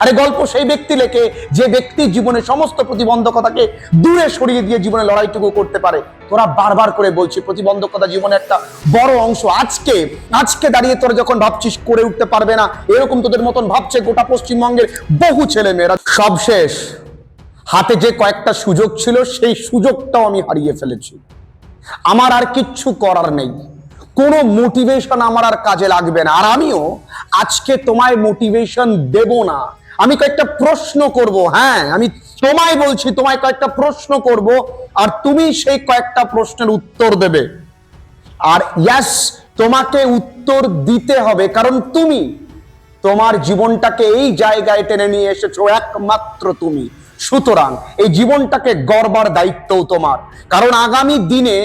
আরে গল্প সেই ব্যক্তি লেখে যে ব্যক্তি জীবনে সমস্ত প্রতিবন্ধকতাকে দূরে সরিয়ে দিয়ে জীবনে লড়াইটুকু করতে পারে। তোরা বারবার করে বলছি, প্রতিবন্ধকতা জীবনে একটা বড় অংশ আজকে আজকে দাঁড়িয়ে তোরা যখন ভাবছিস করে উঠতে পারবে না, এরকম তোদের মতন ভাবছে গোটা পশ্চিমবঙ্গের বহু ছেলে মেয়েরা সব শেষ। হাতে যে কয়েকটা সুযোগ ছিল, সেই সুযোগটাও আমি হারিয়ে ফেলেছি। আমার আর কিচ্ছু করার নেই। কোনো মোটিভেশন আমার আর কাজে লাগবে না। আর আমিও আজকে তোমায় মোটিভেশন দেব না। আমি কয়েকটা প্রশ্ন করব হ্যাঁ আমি তোমায় বলছি, তোমায় কয়েকটা প্রশ্ন করব, আর তুমি সেই কয়েকটা প্রশ্নের উত্তর দেবে। আর ইয়াস তোমাকে উত্তর দিতে হবে, কারণ তুমি তোমার জীবনটাকে এই জায়গায় টেনে নিয়ে এসেছ, একমাত্র তুমি। সুতরাং এই জীবনটাকে গড়বার দায়িত্বও তোমার। কারণ আগামী দিনে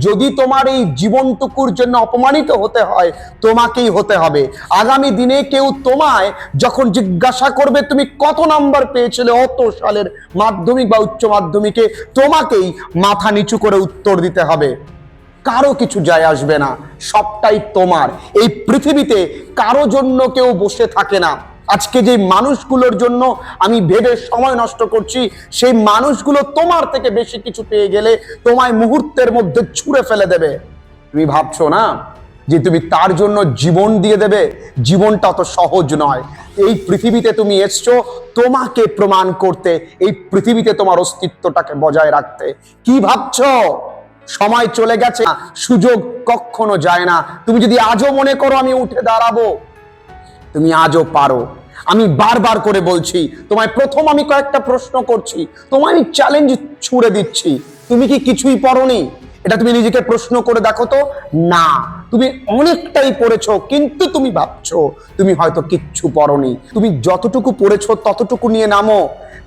যদি তোমার এই জীবনটুকুর জন্য অপমানিত হতে হয়, তোমাকেই হতে হবে। আগামী দিনে কেউ তোমায় যখন জিজ্ঞাসা করবে, তুমি কত নাম্বার পেয়েছিলে অত সালের মাধ্যমিক বা উচ্চ মাধ্যমিকে? তোমাকেই মাথা নিচু করে উত্তর দিতে হবে। কারও কিছু যায় আসবে না। সবটাই তোমার। এই পৃথিবীতে কারও জন্য কেউ বসে থাকে না। আজকে যে মানুষগুলোর জন্য আমি ভেবে সময় নষ্ট করছি, সেই মানুষগুলো তোমার থেকে বেশি কিছু পেয়ে গেলে তোমায় মুহূর্তের মধ্যে ছুঁড়ে ফেলে দেবে। তুমি ভাবছ না যে তুমি তার জন্য জীবন দিয়ে দেবে? জীবনটা অত সহজ নয়। এই পৃথিবীতে তুমি এসছো তোমাকে প্রমাণ করতে, এই পৃথিবীতে তোমার অস্তিত্বটাকে বজায় রাখতে। কি ভাবছ? সময় চলে গেছে, সুযোগ কখনো যায় না। তুমি যদি আজও মনে করো আমি উঠে দাঁড়াবো, তুমি আজও পারো। আমি বারবার করে বলছি, তোমায় প্রথম আমি কয়েকটা প্রশ্ন করছি, তোমায় আমি চ্যালেঞ্জ ছুড়ে দিচ্ছি। তুমি কি কিছুই পড়নি? এটা তুমি নিজেকে প্রশ্ন করে দেখো তো। না, তুমি অনেকটাই পড়েছো, কিন্তু তুমি ভাবছ, তুমি হয়তো কিচ্ছু পড়নি। তুমি যতটুকু পড়েছো, ততটুকু নিয়ে নামো।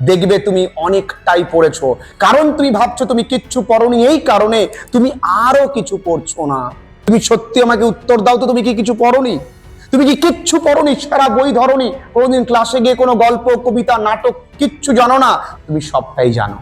দেখবে তুমি অনেকটাই পড়েছো। কারণ তুমি ভাবছ তুমি কিচ্ছু পড়নি, এই কারণে তুমি আরও কিছু পড়ছো না। তুমি সত্যি আমাকে উত্তর দাও তো তুমি কি কিছু পড়নি? তুমি কি কিচ্ছু পড়নি সারা বই ধরনি? কোনোদিন ক্লাসে গিয়ে কোনো গল্প, কবিতা, নাটক কিচ্ছু জানো না? তুমি সবটাই জানো।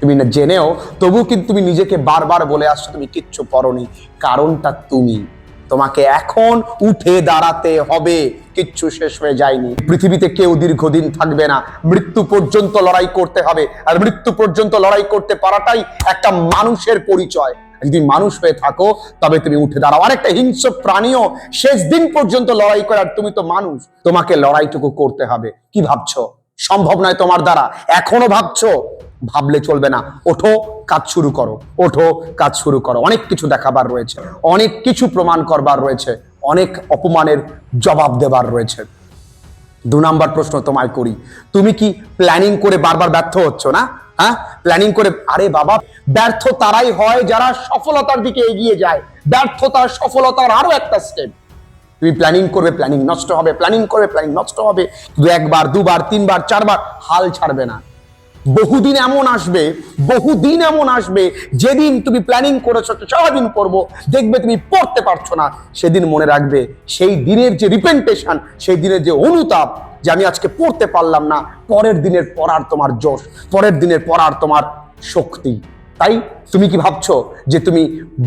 তুমি না জেনেও, তবু কিন্তু তুমি নিজেকে বারবার বলে আসছো, তুমি কিচ্ছু পড়নি কারণটা তুমি। তোমাকে এখন উঠে দাঁড়াতে হবে। কিচ্ছু শেষ হয়ে যায়নি। পৃথিবীতে কেউ দীর্ঘদিন থাকবে না। মৃত্যু পর্যন্ত লড়াই করতে হবে। আর মৃত্যু পর্যন্ত লড়াই করতে পারাটাই একটা মানুষের পরিচয়। যদি মানুষ হয়ে থাকো, তবে তুমি উঠে দাঁড়াও। আর একটা হিংস্র প্রাণীও শেষ দিন পর্যন্ত লড়াই করার তুমি তো মানুষ। তোমাকে লড়াইটুকু করতে হবে। কি ভাবছ? সম্ভব নয় তোমার দ্বারা। এখনও ভাবছ? ভাবলে চলবে না। ওঠো, কাজ শুরু করো। ওঠো, কাজ শুরু করো। অনেক কিছু দেখাবার রয়েছে। অনেক কিছু প্রমাণ করবার রয়েছে। অনেক অপমানের জবাব দেবার রয়েছে। দু নাম্বার প্রশ্ন তোমায় করি। তুমি কি প্ল্যানিং করে বারবার ব্যর্থ হচ্ছ না? হ্যাঁ? প্ল্যানিং করে, আরে বাবা, ব্যর্থ তারাই হয় যারা সফলতার দিকে এগিয়ে যায়। ব্যর্থতার সফলতার আরও একটা স্টেপ তুমি প্ল্যানিং করবে প্ল্যানিং নষ্ট হবে প্ল্যানিং করবে প্ল্যানিং নষ্ট হবে। দু একবার, দুবার, তিনবার, চারবার হাল ছাড়বে না। বহুদিন এমন আসবে, বহুদিন এমন আসবে, যেদিন তুমি প্ল্যানিং করেছ, সারাদিন করব, দেখবে তুমি পড়তে পারছ না। সেদিন মনে রাখবে, সেই দিনের যে রিপেন্টেশন সেই দিনের যে অনুতাপ যে আমি আজকে পড়তে পারলাম না, পরের দিনের পড়ার তোমার জোশ, পরের দিনের পড়ার তোমার শক্তি। তাই তুমি কি ভাবছ যে তুমি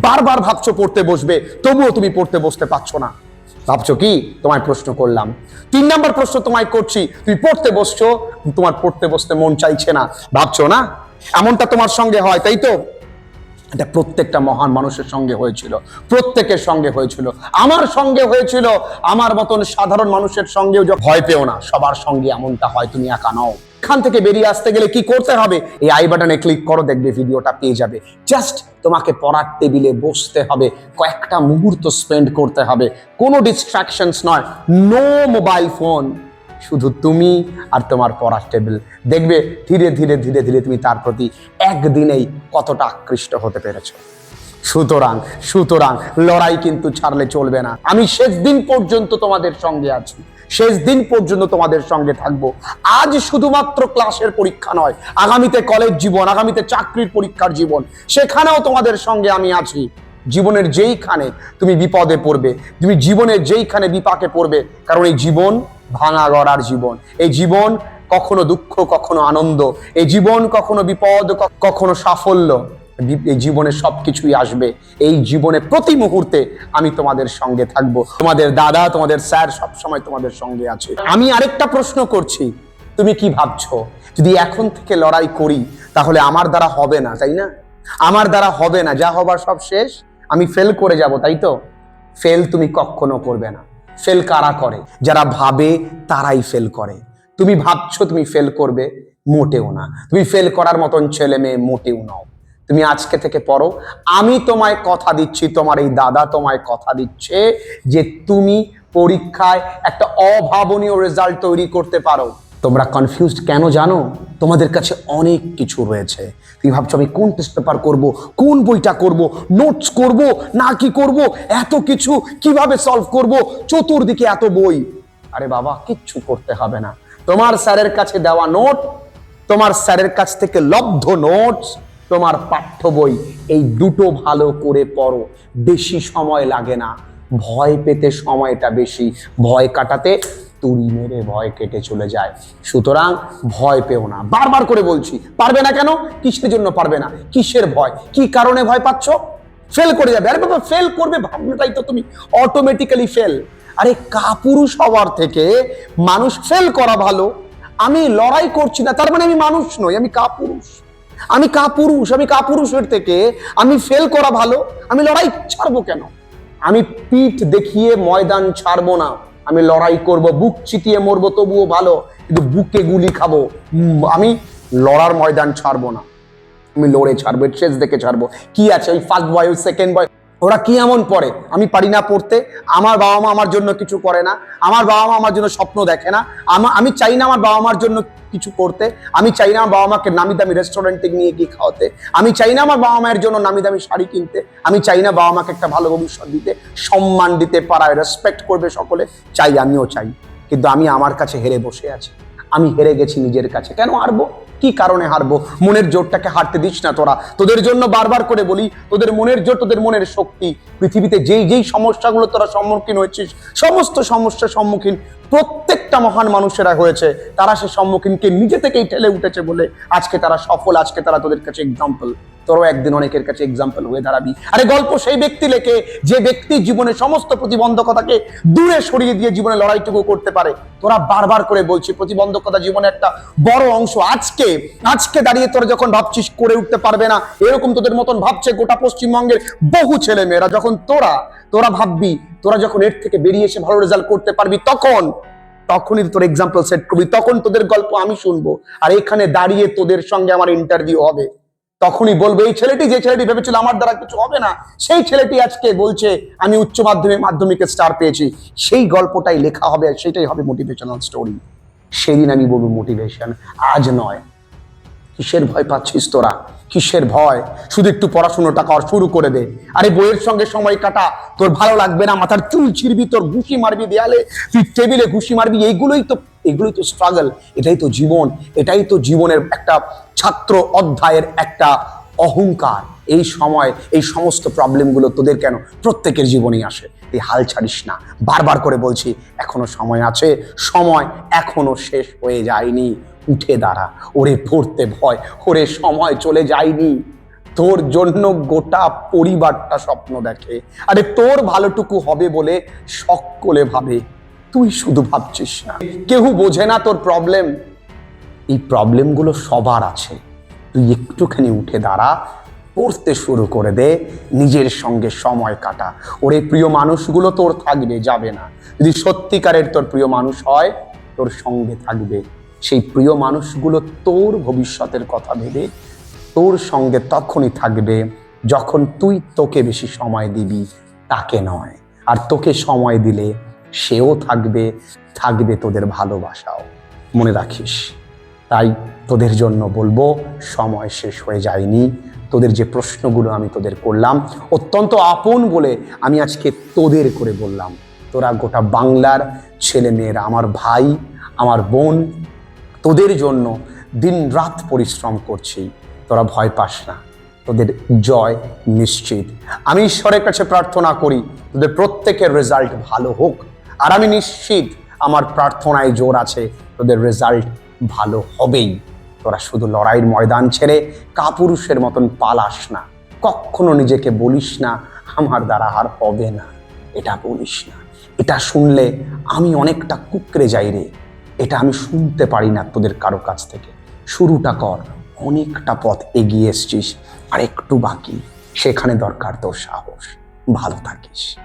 বারবার ভাবছ পড়তে বসবে, তবুও তুমি পড়তে বসতে পারছ না? ভাবছ কি? তোমায় প্রশ্ন করলাম। তিন নম্বর প্রশ্ন তোমায় করছি, তুমি পড়তে বসছো, তোমার পড়তে বসতে মন চাইছে না। ভাবছ না? এমনটা তোমার সঙ্গে হয়, তাই তো? এটা প্রত্যেকটা মহান মানুষের সঙ্গে হয়েছিল, প্রত্যেকের সঙ্গে হয়েছিল। আমার সঙ্গে হয়েছিল, আমার মতন সাধারণ মানুষের সঙ্গেও ভয় পেও না, সবার সঙ্গে এমনটা হয়, তুমি একা নও। এখান থেকে বেরিয়ে আসতে গেলে কি করতে হবে? এই আই বাটনে ক্লিক করো, দেখবে ভিডিওটা পেয়ে যাবে। জাস্ট তোমাকে পড়ার টেবিলে বসতে হবে, কয়েকটা মুহূর্ত স্পেন্ড করতে হবে। কোনো ডিস্ট্রাকশনস নয় নো মোবাইল ফোন শুধু তুমি আর তোমার পড়ার টেবিল। দেখবে ধীরে ধীরে ধীরে ধীরে তুমি তার প্রতি একদিনেই কতটা আকৃষ্ট হতে পেরেছ। সুতরাং সুতরাং লড়াই কিন্তু ছাড়লে চলবে না। আমি শেষ দিন পর্যন্ত তোমাদের সঙ্গে আছি। শেষ দিন পর্যন্ত তোমাদের সঙ্গে থাকব। আজ শুধুমাত্র ক্লাসের পরীক্ষা নয়, আগামীতে কলেজ জীবন, আগামীতে চাকরির পরীক্ষার জীবন। সেখানেও তোমাদের সঙ্গে আমি আছি। জীবনের যেইখানে তুমি বিপদে পড়বে, তুমি জীবনের যেইখানে বিপাকে পড়বে, কারণ এই জীবন ভাঙা গড়ার জীবন। এই জীবন কখনো দুঃখ, কখনো আনন্দ। এই জীবন কখনো বিপদ কখনো সাফল্য। এই জীবনে সবকিছুই আসবে। এই জীবনে প্রতি মুহূর্তে আমি তোমাদের সঙ্গে থাকব। তোমাদের দাদা, তোমাদের স্যার সব সময় তোমাদের সঙ্গে আছে। আমি আরেকটা প্রশ্ন করছি। তুমি কি ভাবছ? যদি এখন থেকে লড়াই করি, তাহলে আমার দ্বারা হবে না, তাই না? আমার দ্বারা হবে না। যা হবার সব শেষ। আমি ফেল করে যাব, তাই তো? ফেল তুমি কখনো করবে না। ফেল কারা করে? যারা ভাবে, তারাই ফেল করে। তুমি ভাবছ তুমি ফেল করবে, মোটেও না। তুমি ফেল করার মতন ছেলে মেয়ে মোটেও নও। তুমি আজকে থেকে পড়ো, আমি তোমায় কথা দিচ্ছি, তোমার এই দাদা তোমায় কথা দিচ্ছে যে তুমি পরীক্ষায় একটা অভাবনীয় রেজাল্ট তৈরি করতে পারো। তোমরা কনফিউজড কেন জানো? তোমাদের কাছে অনেক কিছু রয়েছে। তুমি ভাবছ, আমি কোন টেস্ট পেপার করব? কোন বইটা করব? নোটস করব? না কি করব? এত কিছু কীভাবে সলভ করব? চতুর্দিকে এত বই। আরে বাবা, কিচ্ছু করতে হবে না। তোমার স্যারের কাছে দেওয়া নোট তোমার স্যারের কাছ থেকে লব্ধ নোটস তোমার পাঠ্য বই, এই দুটো ভালো করে পড়ো। বেশি সময় লাগে না। ভয় পেতে সময়টা বেশি। ভয় কাটাতে তুড়ি মেরে ভয় কেটে চলে যায়। সুতরাং ভয় পেও না। বারবার করে বলছি, পারবে না কেন? কিসের জন্য পারবে না? কিসের ভয়? কি কারণে ভয় পাচ্ছ? ফেল করে যাবে। আরে বাবা, ফেল করবে ভাবনাটাই তো তুমি। Automatically fail. আরে কাপুরুষ হওয়ার থেকে মানুষ ফেল করা ভালো। আমি লড়াই করছি না, তার মানে আমি মানুষ নই, আমি কাপুরুষ। আমি কাপুরুষ, আমি কাপুরুষের থেকে আমি ফেল করা ভালো। আমি লড়াই ছাড়বো কেন? আমি পিঠ দেখিয়ে ময়দান ছাড়বো না। আমি লড়াই করব, বুক চিতিয়ে মরবো, তবুও ভালো, কিন্তু বুকে গুলি খাব। আমি লড়ার ময়দান ছাড়বো না। আমি লড়ে ছাড়বো, শেষ দেখে ছাড়বো। কি আছে ওই ফার্স্ট বয় ওই সেকেন্ড বয় ওরা কি এমন পড়ে? আমি পারি না পড়তে। আমার বাবা মা আমার জন্য কিছু করে না। আমার বাবা মা আমার জন্য স্বপ্ন দেখে না। আমা- চাই না আমার বাবা মার জন্য কিছু করতে। আমি চাই না আমার বাবা মাকে নামি দামি রেস্টুরেন্টে নিয়ে গিয়ে খাওয়াতে। আমি চাই না আমার বাবা মায়ের জন্য নামি দামি শাড়ি কিনতে। আমি চাই না বাবা মাকে একটা ভালো ভবিষ্যৎ দিতে। সম্মান দিতে পারায় রেসপেক্ট করবে সকলে। চাই, আমিও চাই। কিন্তু আমি আমার কাছে হেরে বসে আছি। আমি হেরে গেছি নিজের কাছে। কেন হারবো? কি কারণে হারবো? মনের জোরটাকে হারতে দিস না তোরা। তোদের জন্য বারবার করে বলি, তোদের মনের জোর, তোদের মনের শক্তি। পৃথিবীতে যেই যেই সমস্যাগুলো তোরা সম্মুখীন হয়েছিস, সমস্ত সমস্যার সম্মুখীন প্রত্যেকটা মহান মানুষেরা হয়েছে। তারা সে সম্মুখীনকে নিজে থেকেই ঠেলে উঠেছে বলে আজকে তারা সফল, আজকে তারা তোদের কাছে এক্সাম্পল তোরও একদিন অনেকের কাছে এক্সাম্পল হয়ে দাঁড়াবি। আরে গল্প সেই ব্যক্তি লেখে, যে ব্যক্তি জীবনে সমস্ত প্রতিবন্ধকতাকে দূরে সরিয়ে দিয়ে জীবনে লড়াইটুকু করতে পারে। তোরা বারবার করে বলছি, প্রতিবন্ধকতা জীবনে একটা বড় অংশ আজকে আজকে দাঁড়িয়ে তোরা যখন ভাবছিস করে উঠতে পারবে না, এরকম তোদের মতন ভাবছে গোটা পশ্চিমবঙ্গের বহু ছেলে মেয়েরা যখন তোরা তোরা ভাববি, তোরা যখন এর থেকে বেরিয়ে এসে ভালো রেজাল্ট করতে পারবি, তখন, তখনই তোর এক্সাম্পল সেট করবি, তখন তোদের গল্প আমি শুনব। আর এখানে দাঁড়িয়ে তোদের সঙ্গে আমার ইন্টারভিউ হবে। তখনই বলবে, এই ছেলেটি যে ছেলেটি ভেবেছিল আমার দ্বারা কিছু হবে না, সেই ছেলেটি আজকে বলছে, আমি উচ্চ মাধ্যমিক মাধ্যমিকে স্টার পেয়েছি। সেই গল্পটাই লেখা হবে আর সেটাই হবে মোটিভেশনাল স্টোরি সেদিন আমি বলব মোটিভেশন আজ নয়। কিসের ভয় পাচ্ছিস তোরা? কিসের ভয়? শুধু একটু পড়াশোনাটা কর, শুরু করে দে। আরে বইয়ের সঙ্গে সময় কাটা। তোর ভালো লাগবে না, মাথার চুল ছিড়বি, তোর ঘুষি মারবি দেয়ালে, তুই টেবিলে ঘুষি মারবি, এইগুলোই তো এগুলোই তো স্ট্রাগল এটাই তো জীবন, এটাই তো জীবনের একটা ছাত্র অধ্যায়ের একটা অহংকার। এই সময়, এই সমস্ত প্রবলেমগুলো তোদের কেন প্রত্যেকের জীবনেই আসে? এই হাল ছাড়িস না। বারবার করে বলছি, এখনও সময় আছে, সময় এখনও শেষ হয়ে যায়নি। উঠে দাঁড়া, ওরে পড়তে ভয়, ওরে সময় চলে যায়নি। তোর জন্য গোটা পরিবারটা স্বপ্ন দেখে, আরে তোর ভালোটুকু হবে বলে সকলে ভাবে। তুই শুধু ভাবছিস না। কেউ বোঝে না তোর প্রবলেম এই প্রবলেমগুলো সবার আছে। তুই একটুখানি উঠে দাঁড়া, পড়তে শুরু করে দে, নিজের সঙ্গে সময় কাটা। ওরে প্রিয় মানুষগুলো তোর থাকবে, যাবে না। যদি সত্যিকারের তোর প্রিয় মানুষ হয়, তোর সঙ্গে থাকবে। সেই প্রিয় মানুষগুলো তোর ভবিষ্যতের কথা ভেবে, তোর সঙ্গে তখনই থাকবে যখন তুই তোকে বেশি সময় দিবি। তাকে নয়। আর তোকে সময় দিলে সেও থাকবে থাকবে তোদের ভালোবাসাও। মনে রাখিস, তাই তোদের জন্য বলব, সময় শেষ হয়ে যায়নি। তোদের যে প্রশ্নগুলো আমি তোদের করলাম, অত্যন্ত আপন বলে আমি আজকে তোদের করে বললাম। তোরা গোটা বাংলার ছেলে মেয়েরা আমার ভাই, আমার বোন, তোদের জন্য দিন রাত পরিশ্রম করছি। তোরা ভয় পাস না, তোদের জয় নিশ্চিত। আমি ঈশ্বরের কাছে প্রার্থনা করি, তোদের প্রত্যেকের রেজাল্ট ভালো হোক। আর আমি নিশ্চিত আমার প্রার্থনায় জোর আছে, তোদের রেজাল্ট ভালো হবেই। তোরা শুধু লড়াইয়ের ময়দান ছেড়ে কাপুরুষের মতন পালাস না। কখনো নিজেকে বলিস না, আমার দ্বারা আর হবে না। এটা বলিস না। এটা শুনলে আমি অনেকটা কুকড়ে যাই রে। এটা আমি শুনতে পারি না তোদের কারও কাছ থেকে। শুরুটা কর, অনেকটা পথ এগিয়ে এসছিস আর একটু বাকি। সেখানে দরকার তোর সাহস। ভালো থাকিস।